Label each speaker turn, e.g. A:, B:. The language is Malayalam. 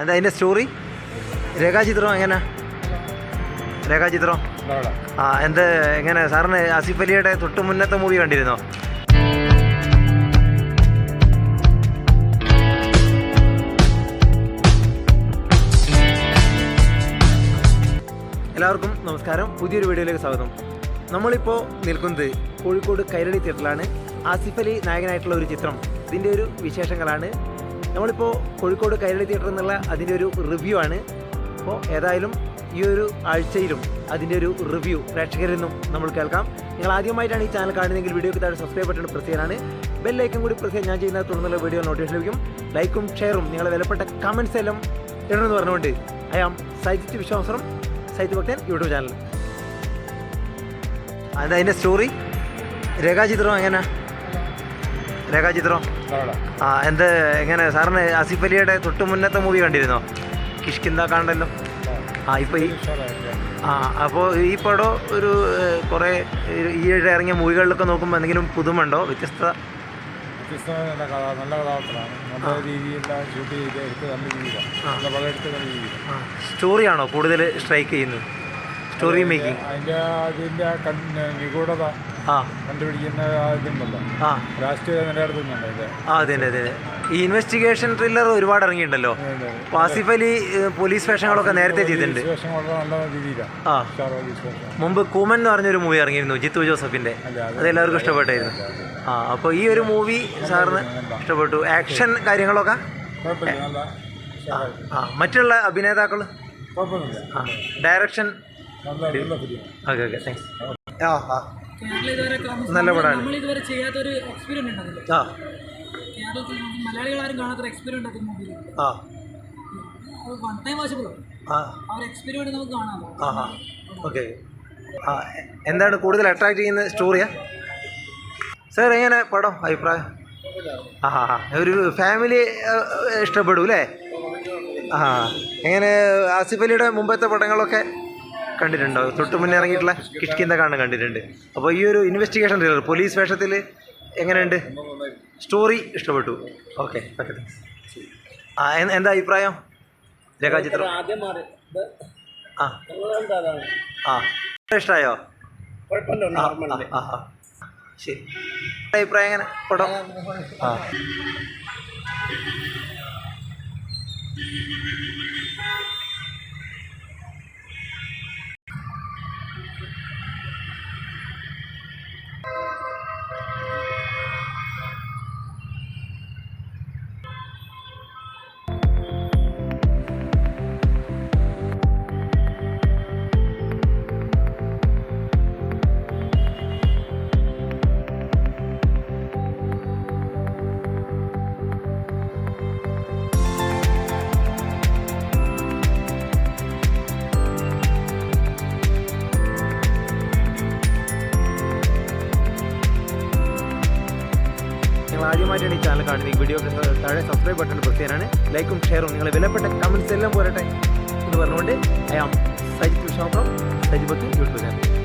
A: എന്താ അതിന്റെ സ്റ്റോറി രേഖാചിത്രം എങ്ങനെ? രേഖാചിത്രം? ആ എന്ത് എങ്ങനെ? സാറിന് ആസിഫ് അലിയുടെ തൊട്ട് മുന്നത്തെ മൂവി കണ്ടിരുന്നോ? എല്ലാവർക്കും നമസ്കാരം. പുതിയൊരു വീഡിയോയിലേക്ക് സ്വാഗതം. നമ്മളിപ്പോൾ നിൽക്കുന്നത് കോഴിക്കോട് കൈരളി തിയേറ്ററിലാണ്. ആസിഫ് അലി നായകനായിട്ടുള്ള ഒരു ചിത്രം. ഇതിന്റെ ഒരു വിശേഷങ്ങളാണ്. നമ്മളിപ്പോൾ കോഴിക്കോട് കൈരളി തിയേറ്റർ എന്നുള്ള അതിന്റെ ഒരു റിവ്യൂ ആണ്. അപ്പോൾ ഏതായാലും ഈ ഒരു ആഴ്ചയിലും അതിന്റെ ഒരു റിവ്യൂ പ്രേക്ഷകരിൽ നിന്നും നമ്മൾ കേൾക്കാം. നിങ്ങൾ ആദ്യമായിട്ടാണ് ഈ ചാനൽ കാണുന്നതെങ്കിൽ വീഡിയോക്ക് താഴെ സബ്സ്ക്രൈബ് ബട്ടൺ പ്രസ് ചെയ്യാനാണ് ബെൽ ലൈക്കും കൂടി പ്രസ് ഞാൻ ചെയ്യുന്ന തുടർന്നുള്ള വീഡിയോ നോട്ടിഫിക്കേഷൻ ലൈക്കും ഷെയറും നിങ്ങളെ വിലപ്പെട്ട കമൻസ് എല്ലാം ഇടണമെന്ന് പറഞ്ഞുകൊണ്ട് ഐ ആം സൈജിത്ത് വിശ്വാസം സൈത്ത് ഭക്തൻ യൂട്യൂബ് ചാനൽ അത് അതിന്റെ സ്റ്റോറി രേഖാചിത്രം എങ്ങനെ രേഖാചിത്രം? ആ എന്ത് എങ്ങനെ സാറിന് ആസിഫ് അലിയുടെ തൊട്ട് മുന്നത്തെ മൂവി കണ്ടിരുന്നോ? കിഷ്കിന്ത കാണ്ടല്ലോ. ആ ഇപ്പോൾ ഈ ആ അപ്പോൾ ഈ പടം ഒരു കുറെ ഈയിടെ ഇറങ്ങിയ മൂവികളിലൊക്കെ നോക്കുമ്പോൾ എന്തെങ്കിലും പുതുമുണ്ടോ? വ്യത്യസ്ത
B: വ്യത്യസ്തമായ നല്ല കഥ നല്ല കഥാപാത്രമാണ്. നല്ല രീതിയിലെല്ലാം ഷൂട്ട് ചെയ്ത് എടുത്ത് നല്ല രീതിയിലാണ് നല്ല പടം എടുത്ത് നല്ല രീതിയിലാണ്
A: ആ. സ്റ്റോറിയാണോ കൂടുതൽ സ്ട്രൈക്ക് ചെയ്യുന്നത്? സ്റ്റോറി മേക്കിംഗ്
B: അതിന്റെ അതിന്റെ നിഗൂഢത കണ്ടുപിടിക്കുന്ന ഇതുണ്ടല്ലോ.
A: ഈ ഇൻവെസ്റ്റിഗേഷൻ ത്രില്ലർ ഒരുപാട് ഇറങ്ങിയിട്ടുണ്ടല്ലോ. പാസിഫലി അലി പോലീസ് വേഷങ്ങളൊക്കെ നേരത്തെ ചെയ്തിട്ടുണ്ട്. മുമ്പ് കൂമൻ എന്ന് പറഞ്ഞൊരു മൂവി ഇറങ്ങിയിരുന്നു ജിത്തു ജോസഫിന്റെ അത് എല്ലാവർക്കും ഇഷ്ടപ്പെട്ടായിരുന്നു. ആ അപ്പോൾ ഈ ഒരു മൂവി സാറിന് ഇഷ്ടപ്പെട്ടു. ആക്ഷൻ കാര്യങ്ങളൊക്കെ? ആ മറ്റുള്ള അഭിനേതാക്കൾ ഡയറക്ഷൻ ഓക്കെ ഓക്കെ താങ്ക്സ് ആ ആ. നല്ല പടമാണ്.
C: നമ്മൾ ഇതുവരെ ചെയ്യാത്തൊരു എക്സ്പീരിയൻസ്
A: ആ.
C: കേരളത്തിൽ മലയാളികൾ ആരും കാണാത്തൊരു എക്സ്പീരിയൻസ് ഉണ്ട് മൂവിയിൽ
A: ആ.
C: വൺ ടൈം
A: ആ.
C: ഒരു എക്സ്പീരിയൻസ് നമുക്ക്
A: ആ ആ. ഓക്കെ. ആ എന്താണ് കൂടുതൽ അട്രാക്ട് ചെയ്യുന്ന സ്റ്റോറിയാ സർ എങ്ങനെ പടം അഭിപ്രായം? ആ ആ ആ. ഒരു ഫാമിലി ഇഷ്ടപ്പെടും അല്ലേ? ആ. എങ്ങനെ ആസിഫ് അലിയുടെ മുമ്പത്തെ പടങ്ങളൊക്കെ? കണ്ടിട്ടുണ്ടോ? തൊട്ട് മുന്നേ ഇറങ്ങിയിട്ടുള്ള കിഷ്കിന്ത കാണാൻ കണ്ടിട്ടുണ്ട്. അപ്പോൾ ഈ ഒരു ഇൻവെസ്റ്റിഗേഷൻ ത്രില്ലർ പോലീസ് വേഷത്തിൽ എങ്ങനെയുണ്ട്? സ്റ്റോറി ഇഷ്ടപ്പെട്ടു. ഓക്കെ ഓക്കെ ആ എന്താ അഭിപ്രായം? രേഖാചിത്രം ആ. ആ. ഇഷ്ടമായോ? ആ. ശരി. അഭിപ്രായം എങ്ങനെ? പടം. ആ. നിങ്ങൾ ആദ്യമായിട്ടാണ് ഈ ചാനൽ കാണുന്നത്. ഈ വീഡിയോ താഴെ സബ്സ്ക്രൈബ് ബട്ടൺ പ്രസ് ചെയ്യാനാണ്. ലൈക്കും ഷെയറും നിങ്ങളെ വിലപ്പെട്ട കമൻസ് എല്ലാം പോരട്ടെ എന്ന് പറഞ്ഞുകൊണ്ട് ഐ ആം സജിത് വിശ്വാസം സജിപത്ത് യൂട്യൂബ് ചാനൽ